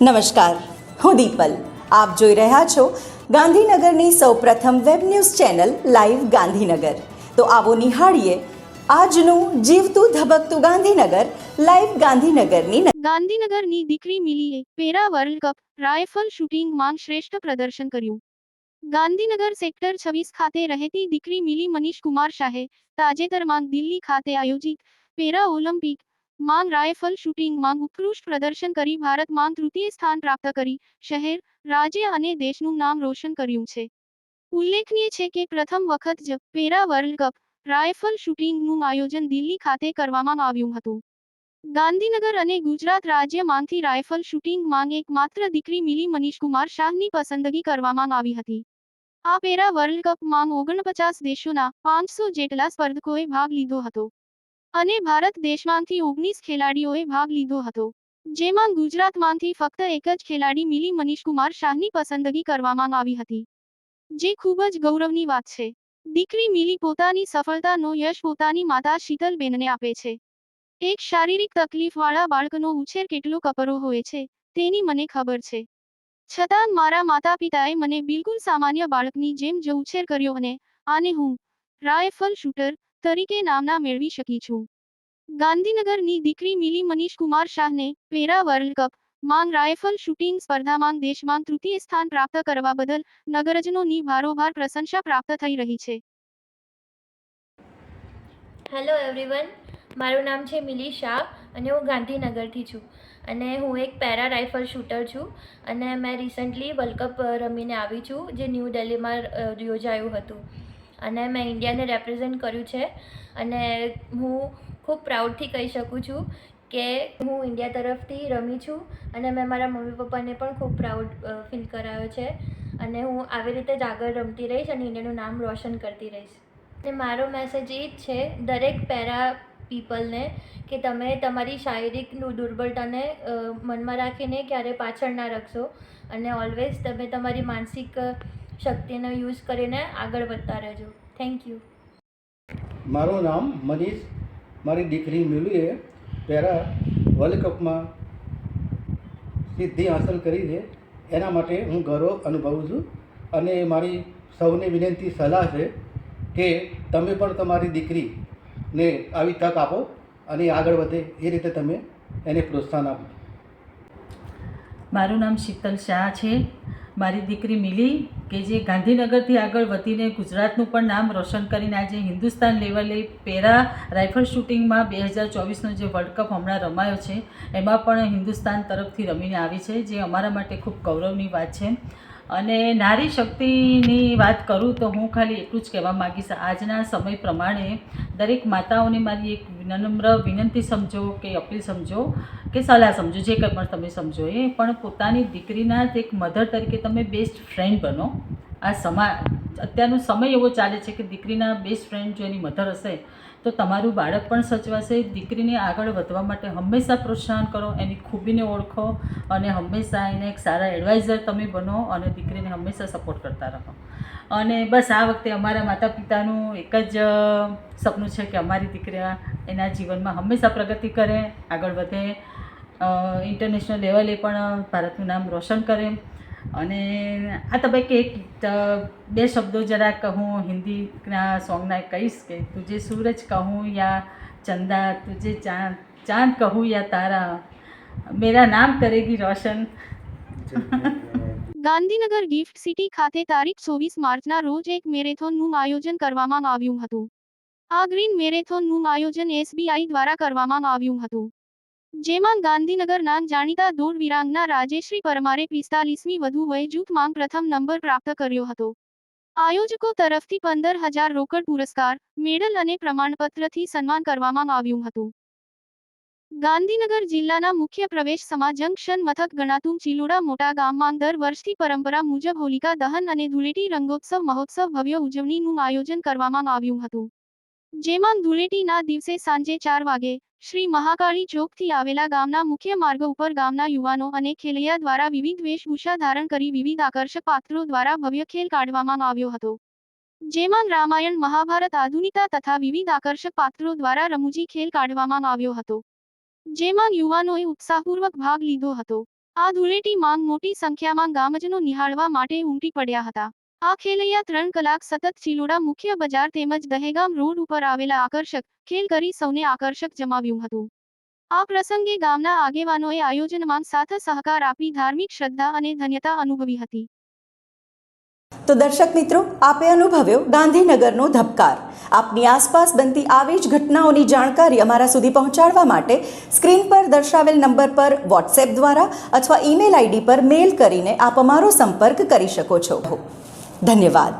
નમસ્કાર. હું દીપલ. આપ જોઈ રહ્યા છો ગાંધીનગરની સૌપ્રથમ web news channel live Gandhinagar. તો આવો નિહાળીએ આજનું જીવતું ધબકતું ગાંધીનગર, લાઈવ ગાંધીનગરની ગાંધીનગરની દીકરી મિલીએ પેરા વર્લ્ડ કપ રાયફલ શૂટિંગમાં શ્રેષ્ઠ પ્રદર્શન કર્યું. ગાંધીનગર સેક્ટર છવ્વીસ ખાતે રહેતી દીકરી મિલી મનીષ કુમાર શાહે તાજેતરમાં દિલ્હી ખાતે આયોજિત પેરા ઓલિમ્પિક માંગ રાયફલ શૂટિંગ માંગ ઉત્કૃષ્ટ પ્રદર્શન કરી ભારતમાં તૃતીય સ્થાન પ્રાપ્ત કરી, શહેર, રાજ્ય અને દેશનું નામ રોશન કર્યું છે. ઉલ્લેખનીય છે કે પ્રથમ વખત જ પેરા વર્લ્ડ કપ રાયફલ શૂટિંગનું આયોજન દિલ્હી ખાતે કરવામાં આવ્યું હતું. ગાંધીનગર અને ગુજરાત રાજ્યમાંથી રાયફલ શૂટિંગ માંગ એકમાત્ર દીકરી મિલી મનીષ કુમાર શાહની પસંદગી કરવામાં આવી હતી. આ પેરા વર્લ્ડ કપ માંગ ઓગણપચાસ દેશોના પાંચસો જેટલા સ્પર્ધકોએ ભાગ લીધો હતો. અને ભારત દેશમાંથી ઓગણીસ ખેલાડીઓએ ભાગ લીધો હતો, જેમાં ગુજરાતમાંથી ફક્ત એક જ ખેલાડી મિલી મનીષ કુમાર શાહની પસંદગી કરવામાં આવી હતી, જે ખૂબ જ ગૌરવની વાત છે. દીકરી મિલી પોતાની સફળતાનો યશ પોતાની માતા શીતલબેનને આપે છે. એક શારીરિક તકલીફવાળા બાળકનો ઉછેર કેટલો કપરો હોય છે, તેની મને ખબર છે. છતાં મારા માતા પિતાએ મને બિલકુલ સામાન્ય બાળકની જેમ જ ઉછેર કર્યો અને આને હું રાયફલ શૂટર તરીકે નામના મેળવી શકી છું. ગાંધીનગરની દીકરી મિલી મનીષ કુમાર શાહને પેરા વર્લ્ડ કપ માંગ રાયફલ શૂટિંગ સ્પર્ધામાં દેશમાં તૃતીય સ્થાન પ્રાપ્ત કરવા બદલ નગરજનોની ભારોભાર પ્રશંસા પ્રાપ્ત થઈ રહી છે. હેલો એવરીવન મારું નામ છે મિલી શાહ અને હું ગાંધીનગરથી છું. અને હું એક પેરા રાઇફલ શૂટર છું અને મેં રિસન્ટલી વર્લ્ડ કપ રમીને આવી છું, જે ન્યૂ દિલ્હીમાં યોજાયું હતું. અને મેં ઇન્ડિયાને રેપ્રેઝેન્ટ કર્યું છે. અને હું ખૂબ પ્રાઉડથી કહી શકું છું કે હું ઇન્ડિયા તરફથી રમી છું અને મેં મારા મમ્મી પપ્પાને પણ ખૂબ પ્રાઉડ ફીલ કરાવ્યો છે. અને હું આવી રીતે જ આગળ રમતી રહીશ અને ઇન્ડિયાનું નામ રોશન કરતી રહીશ. અને મારો મેસેજ એ જ છે, દરેક પેરા પીપલને કે તમે તમારી શારીરિક દુર્બળતાને મનમાં રાખીને ક્યારે પાછળ ના રાખશો. અને ઓલવેઝ તમે તમારી માનસિક શક્તિનો યુઝ કરીને આગળ વધતા રહેજો. થેન્ક યુ મારું નામ મનીષ મારી દીકરી મિલુએ પેરા વર્લ્ડ કપમાં સિદ્ધિ હાંસલ કરી છે એના માટે હું ગૌરવ અનુભવું છું અને મારી સૌને વિનંતી સલાહ છે કે તમે પણ તમારી દીકરીને આવી તક આપો અને આગળ વધે એ રીતે તમે એને પ્રોત્સાહન આપો. મારું નામ શીતલ શાહ છે. મારી દીકરી મિલી કે જે ગાંધીનગરથી આગળ વધીને ગુજરાતનું પણ નામ રોશન કરીને આજે હિન્દુસ્તાન લેવલે પેરા રાઇફલ શૂટિંગમાં બે હજાર ચોવીસનો જે વર્લ્ડ કપ હમણાં રમાયો છે, એમાં પણ હિન્દુસ્તાન તરફથી રમીને આવી છે, જે અમારા માટે ખૂબ ગૌરવની વાત છે. અને નારી શક્તિની વાત કરું તો હું ખાલી એટલું જ કહેવા માગીશ. આજના સમય પ્રમાણે દરેક માતાઓને મારી એક નમ્ર વિનંતી સમજો કે અપીલ સમજો કે સલાહ સમજો, જે કંઈ પણ તમે સમજો એ. પણ પોતાની દીકરીના એક મધર તરીકે તમે બેસ્ટ ફ્રેન્ડ બનો. આ સમા અત્યારનો સમય એવો ચાલે છે કે દીકરીના બેસ્ટ ફ્રેન્ડ જો એની મધર હશે, તો તમારું બાળક પણ સચવાશે. દીકરીને આગળ વધવા માટે હંમેશા પ્રોત્સાહન કરો, એની ખૂબીને ઓળખો અને હંમેશા એને એક સારા એડવાઇઝર તમે બનો અને દીકરીને હંમેશા સપોર્ટ કરતા રહો. અને બસ આ વખતે અમારા માતા પિતાનું એક જ સપનું છે કે અમારી દીકરી એના જીવનમાં હંમેશા પ્રગતિ કરે, આગળ વધે ઇન્ટરનેશનલ લેવલે પણ ભારતનું નામ રોશન કરે. અને આ તબક્કે એક બે શબ્દો જરાક હું હિન્દીના સોંગના કહીશ કે તુજે સૂરજ કહું યા ચંદા, તુજે ચાંદ ચાંદ કહું યા તારા, મેરા નામ કરેગી રોશન. ગાંધીનગર ગિફ્ટ સિટી ખાતે તારીખ ચોવીસ માર્ચના રોજ એક મેરેથોનનું આયોજન કરવામાં આવ્યું હતું. આ ગ્રીન મેરેથોનનું આયોજન એસબીઆઈ દ્વારા કરવામાં આવ્યું હતું. જેમાં ગાંધીનગરના જાણીતા દોડ વિરાંગના રાજેશ્રી પરમારે પિસ્તાલીસમી વધુ વય જૂથમાં પ્રથમ નંબર પ્રાપ્ત કર્યો હતો. આયોજકો તરફથી પંદર હજાર રોકડ પુરસ્કાર, મેડલ અને પ્રમાણપત્રથી સન્માન કરવામાં આવ્યું હતું. ગાંધીનગર જિલ્લાના મુખ્ય પ્રવેશ સમા જંકશન મથક ગણાતું ચિલોડા મોટા ગામમાં દર વર્ષથી પરંપરા મુજબ હોલિકા દહન અને ધૂળેટી રંગોત્સવ મહોત્સવ ભવ્ય ઉજવણીનું આયોજન કરવામાં આવ્યું હતું. જેમાં ધૂળેટીના દિવસે સાંજે ચાર વાગે શ્રી મહાકાળી ચોકથી આવેલા ગામના મુખ્ય માર્ગ ઉપર ગામના યુવાનો અને ખેલૈયા દ્વારા વિવિધ વેશભૂષા ધારણ કરી વિવિધ આકર્ષક પાત્રો દ્વારા ભવ્ય ખેલ કાઢવામાં આવ્યો હતો. જેમાં રામાયણ, મહાભારત, આધુનિકતા તથા વિવિધ આકર્ષક પાત્રો દ્વારા રમૂજી ખેલ કાઢવામાં આવ્યો હતો. જેમાં યુવાનોએ ઉત્સાહપૂર્વક ભાગ લીધો હતો. આ ધૂળેટી માંગ મોટી સંખ્યામાં ગામજનો નિહાળવા માટે ઉમટી પડ્યા હતા. આ ખેલૈયા ત્રણ કલાક સતત ચીલોડા મુખ્ય બજાર તેમજ દહેગામ રોડ ઉપર આવેલા આકર્ષક ખેલ કરી સૌને આકર્ષક જમાવ્યું હતું. આ પ્રસંગે ગામના આગેવાનોએ આયોજનમાં સાથ સહકાર આપી ધાર્મિક શ્રદ્ધા અને ધન્યતા અનુભવી હતી. તો દર્શક મિત્રો, આપે અનુભવ્યો ગાંધીનગરનો ધબકાર. આપની આસપાસ બનતી આવી જ ઘટનાઓની જાણકારી અમારા સુધી પહોંચાડવા માટે સ્ક્રીન પર દર્શાવેલ નંબર પર વોટ્સએપ દ્વારા અથવા ઈમેલ આઈડી પર મેલ કરીને આપ અમારો સંપર્ક કરી શકો છો. ધન્યવાદ